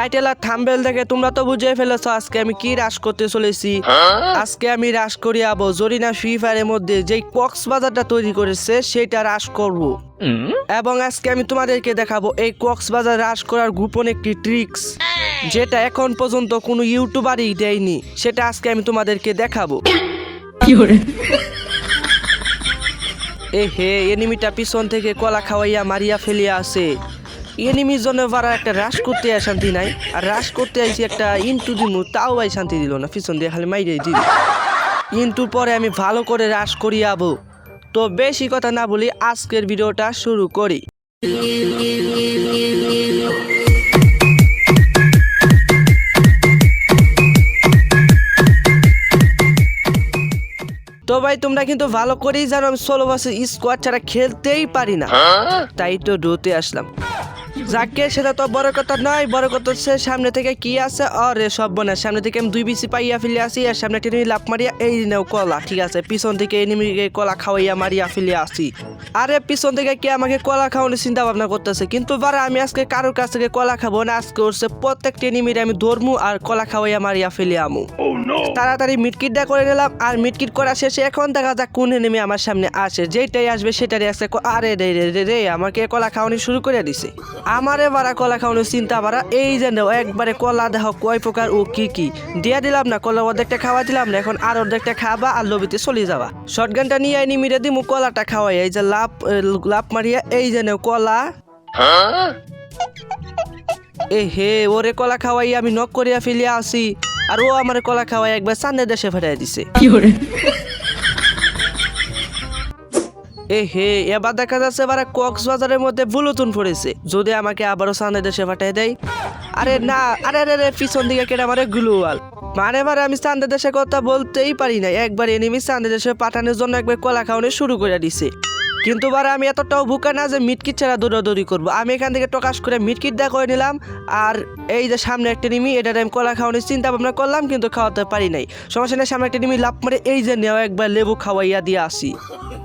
Title আর thumbnail দেখে তোমরা তো বুঝে ফেলেছো আজকে আমি কি রাশ করতে চলেছি। আজকে আমি রাশ করি আবো জরিনা ফ্রি ফায়ারের মধ্যে যেই কক্সবাজারটা তৈরি করেছে সেটা রাশ করব। এবং আজকে আমি তোমাদেরকে দেখাবো এই কক্সবাজার রাশ করার গোপন একটি ট্রিক্স যেটা এখন পর্যন্ত কোনো ইউটিউবারই দেয়নি। সেটা আজকে আমি তোমাদেরকে দেখাবো। এ হে এনিমিটা পিছন থেকে কলা খাওয়াইয়া মারিয়া ফেলিয়া আসে এনিমির জন্য বারা একটা রাশ করতে আর শান্তি নাই। আর রাশ করতে আইছি একটা ইন্টু দিমু তাও ভাই শান্তি দিল না পিছন দিয়ে খালি মাইরে দিল। ইন্টুর পরে আমি ভালো করে রাশ করিয়াবো। তো বেশি কথা না বলি আজকের ভিডিওটা শুরু করি। তো ভাই তোমরা কিন্তু ভালো করেই জানো আমি ষোলো বছর স্কোয়াড ছাড়া খেলতেই পারি না। তাই তো ডোতে আসলাম। যাকে সেটা তো বড় কথা নয় বড় কথা হচ্ছে সামনে থেকে কি আছে? অরে সব বনে সামনে থেকে আমি দুই বিসি পাইয়া ফেলে আসি আর সামনে টেনে লাভ মারিয়া এই নেও কলা ঠিক আছে? পিছন থেকে এনিমিকে কলা খাওয়াইয়া মারিয়া ফেলে আসি। আরে পিছন থেকে কে আমাকে কলা খাওয়ানোর চিন্তা ভাবনা করতেছে? কিন্তু বারা আমি আজকে কারোর কাছ থেকে কলা খাব না আজকে হচ্ছে প্রত্যেকটা এনিমির আমি ধরমু আর কলা খাওয়াইয়া মারিয়া ফেলে আমু। তাড়াতাড়ি মিটকিটটা করে নিলাম আর মিটকিট করা শেষে এখন দেখা যাক কোন নেমে আমার সামনে আসে। যেটাই আসবে সেটারই আসে আরে রে রে রে রে আমাকে কলা খাওয়ানি শুরু করে দিছে। আমারে বারা কলা খাওয়ানোর চিন্তা বারা এই যে একবারে কলা দেহ কয় প্রকার ও কি কি। দিয়া দিলাম না কলা অর্ধেকটা খাওয়া দিলাম না এখন আর অর্ধেকটা খাবা আর লবিতে চলে যাবা। শর্টগানটা নিয়ে আইনি মিরে দিমু কলাটা খাওয়াই এই যে লাভ লাভ মারিয়া এই যে কলা। এ হে ওরে কলা খাওয়াই আমি নক করিয়া ফেলিয়া আসি আর ও আমার কলা খাওয়াই একবার সামনে দেশে ফেরাই দিছে। এ হে, এবার দেখা যাচ্ছে এবার কক্সবাজারের মধ্যে বুলুতুন পড়েছে। যদি আমাকে আবারও সামনে দেশে পাঠিয়ে দেয়? আরে না, আরে আরে পিছন দিকে কেটে আমার গ্লুয়াল মানে মারে, আমি চান্দে দেশের কথা বলতেই পারি না একবার এনিমি চান্দে দেশে পাঠানোর জন্য একবার কলা খাওয়ানো শুরু করে দিছে। কিন্তু বারে আমি এতটাও ভুকা না যে মিটকিট ছাড়া দৌড়াদৌড়ি করব। আমি এখান থেকে টকাশ করে মিটকিট দা করে নিলাম, আর এই যে সামনে একটা নিমি এটা আমি কলা খাওয়ানোর চিন্তা ভাবনা করলাম, কিন্তু খাওয়াতে পারি নাই। সমস্যা নেই, সামনে একটা নিমি লাভ মারে, এই যে নেওয়া একবার লেবু খাওয়াইয়া দিয়ে আসি।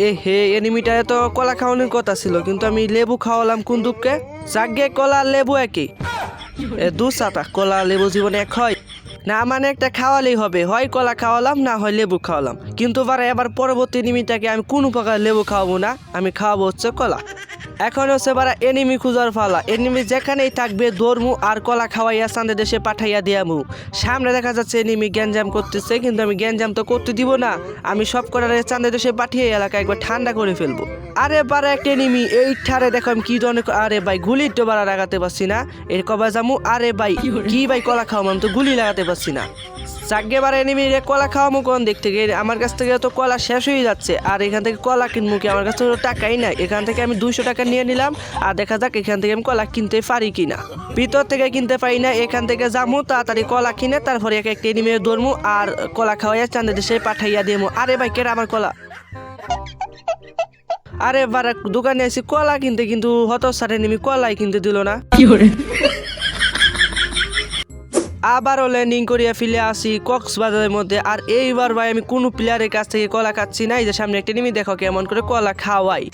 এ হে এনিমিটারে তো কলা খাওয়ানোর কথা ছিল, কিন্তু আমি লেবু খাওয়ালাম কুন্দুককে জাগে কলা লেবু একই। এ দু চাটা কলা লেবু জীবনে এক হয়। না মানে একটা খাওয়ালেই হবে। হয় কলা খাওয়ালাম, না হয় লেবু খাওয়ালাম। কিন্তু বারে এবার পরবর্তী নিমিটাকে আমি কোনো প্রকার লেবু খাওয়াবো না, আমি খাওয়াবো হচ্ছে কলা। এখন হচ্ছে বারা এনিমি খুঁজার ফালা এনিমি যেখানেই থাকবে দৌড়মু আর কলা খাওয়াইয়া চান্দে দেশে পাঠাইয়া দিয়ামু। সামনে দেখা যাচ্ছে এনিমি গ্যাঞ্জাম করতেছে কিন্তু আমি গ্যাঞ্জাম তো করতে দিব না। আমি সব কটারে চান্দে দেশে পাঠিয়ে এলাকা একবার ঠান্ডা করে ফেলব। আরে বারা একটা এনিমি এই ঠারে দেখো আমি কি ধরনের আরে ভাই গুলি তো বারা লাগাতে পারছি না। এর কবা জামু আরে ভাই কি ভাই কলা খাওয়াম আমি তো গুলি লাগাতে পারছি না। চাগে বারে এনিমি রে কলা খাওয়ামু কোন দিক থেকে। আমার কাছ থেকে তো কলা শেষ হয়ে যাচ্ছে। আর এখান থেকে কলা কিনবো কি? আমার কাছে তো টাকাই নাই। এখান থেকে আমি দুইশো টাকা নিয়ে নিলাম আর দেখা যাক এখান থেকে আমি কলা কিনতে পারি কিনা। ভিতর থেকে কিনতে পারি না। এখান থেকে যামু, তাড়াতাড়ি কলা কিনে তারপরে এক একটা এনিমে ধরমু আর কলা খাওয়াইয়া চান্দে দেশে পাঠাইয়া দিমু। আরে ভাই কেরা আমার কলা? আরে বারা, দোকানে এসে কলা কিনতে কিন্তু হত সারে নেমি কলাই কিনতে দিল না। আবারও ল্যান্ডিং করিয়া ফিরে আসি কক্সবাজারের মধ্যে। আর এইবার ভাই আমি কোনো প্লেয়ারের কাছ থেকে কলা খাচ্ছি না। এই যে সামনে একটা নিমি দেখো কেমন করে কলা খাওয়াই।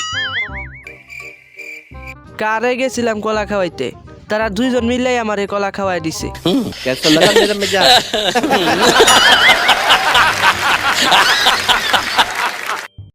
কারে গেছিলাম কলা খাওয়াইতে? তারা দুইজন মিলাই আমার এই কলা খাওয়াই দিছে।